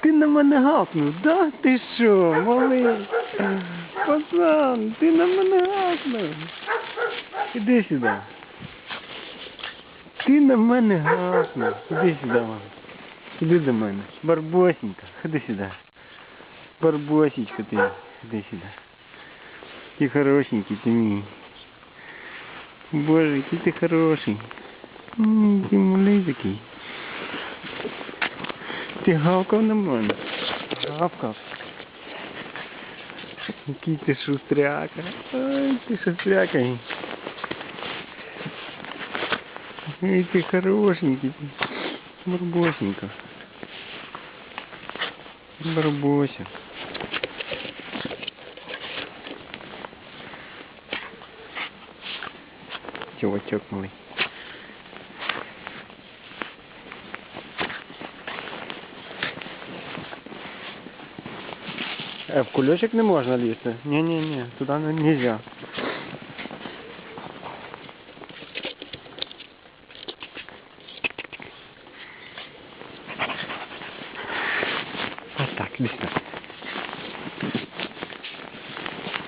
Ти на мене гавкнув, да? Ти що, малий? Пацан, ти на мене гавкнув. Іди сюди. Ти на мене гавкнув. Іди сюди, мам. Іди до мене. Барбосенька, ходи сюди. Барбосечка ти, іди сюди. Ти хорошенький, ти мій. Боже, який ти хороший. М, Ти малий такий. Ти гавкав на мене. Гавкав. Який ти шустряка. Ай, ти шустряка. Ай, ти хорошенький. Барбосенька. Барбося. Чувачок малий. Э, в кулечек не можно лізти? Не-не-не, туда не- нельзя. Вот так, иди сюда.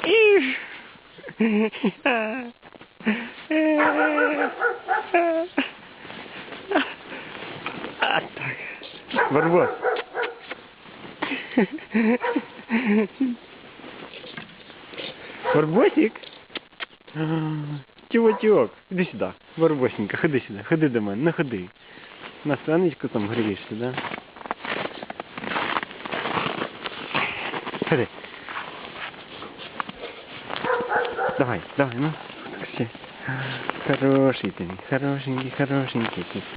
Ишь. А так. Барбос. Барбосик? Чувачок, іди сюди. Барбосенька, ходи сюди, ходи до мене, не ходи. На сонечку там грієшся, да? Ходи. Давай, давай, ну. Хороший ты, хорошенький, хорошенький ты.